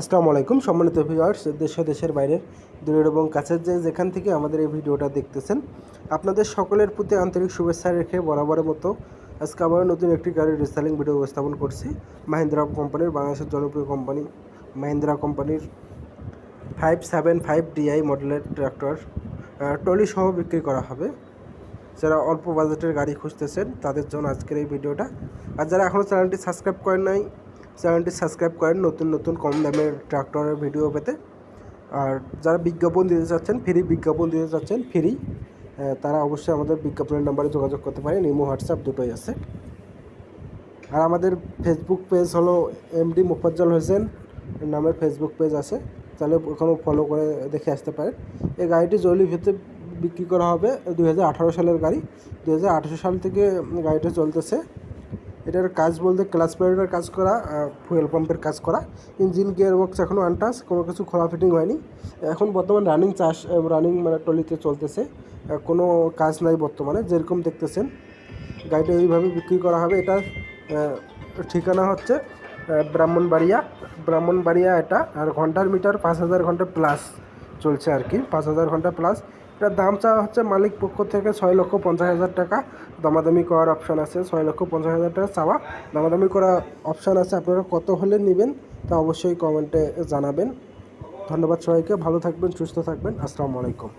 আসসালামু আলাইকুম, সম্মানিত ভিউয়ার্স দেশ দেশের বাইরের, দূরের এবং কাছের যে যেখান থেকে আমাদের এই ভিডিওটা দেখতেছেন, আপনাদের সকলের প্রতি আন্তরিক শুভেচ্ছা রেখে বরাবরের মতো আজকে আবার নতুন একটি গাড়ির রিসেলিং ভিডিও উপস্থাপন করছি মাহিন্দ্রা কোম্পানির, বাংলাদেশের জনপ্রিয় কোম্পানি মাহিন্দ্রা কোম্পানির ফাইভ সেভেন ফাইভ ডিআই মডেলের ট্র্যাক্টর টলি সহ বিক্রি করা হবে। যারা অল্প বাজেটের গাড়ি খুঁজতেছেন, তাদের জন্য আজকের এই ভিডিওটা আর যারা এখনও চ্যানেলটি সাবস্ক্রাইব করেন নাই চ্যানেলটি সাবস্ক্রাইব করেন নতুন নতুন কম দামের ট্রাক্টরের ভিডিও পেতে। আর যারা বিজ্ঞাপন দিতে চাচ্ছেন, ফ্রি বিজ্ঞাপন দিতে চাচ্ছেন, ফ্রি তারা অবশ্যই আমাদের বিজ্ঞাপনের নাম্বারে যোগাযোগ করতে পারেন। ইমো, হোয়াটসঅ্যাপ দুটোই আছে। আর আমাদের ফেসবুক পেজ হলো এমডি মুফাজ্জল হোসেন নামের ফেসবুক পেজ আছে। তাহলে ওখানেও ফলো করে দেখে আসতে পারেন। এই গাড়িটি জলি ভিতরে বিক্রি করা হবে দু হাজার আঠারো সালের গাড়ি। দু হাজার আঠেরো সাল থেকে গাড়িটা চলতেছে। এটার কাজ বলতে ক্লাস প্লেটের কাজ করা ফুয়েল পাম্পের কাজ করা ইঞ্জিন গিয়ার বক্স এখনও আনটাস কোনো কিছু খোলা ফিটিং হয়নি। এখন বর্তমান রানিং চাষ রানিং মানে টলিতে চলতেছে কোনো কাজ নাই বর্তমানে, যেরকম দেখতেছেন। গাড়িটা এইভাবে বিক্রি করা হবে এটা ঠিকানা হচ্ছে ব্রাহ্মণবাড়িয়া ব্রাহ্মণবাড়িয়া এটা, আর ঘণ্টার মিটার পাঁচ হাজার ঘণ্টা প্লাস চলছে আর কি, পাঁচ হাজার ঘণ্টা প্লাস এটার দাম চাওয়া হচ্ছে মালিক পক্ষ থেকে ছয় লক্ষ পঞ্চাশ হাজার টাকা। দামাদামি করার অপশান আছে, ছয় লক্ষ পঞ্চাশ হাজার টাকা চাওয়া। দামাদামি করার অপশান আছে, আপনারা কত হলে নেবেন তা অবশ্যই কমেন্টে জানাবেন। ধন্যবাদ সবাইকে, ভালো থাকবেন, সুস্থ থাকবেন, আসসালামু আলাইকুম।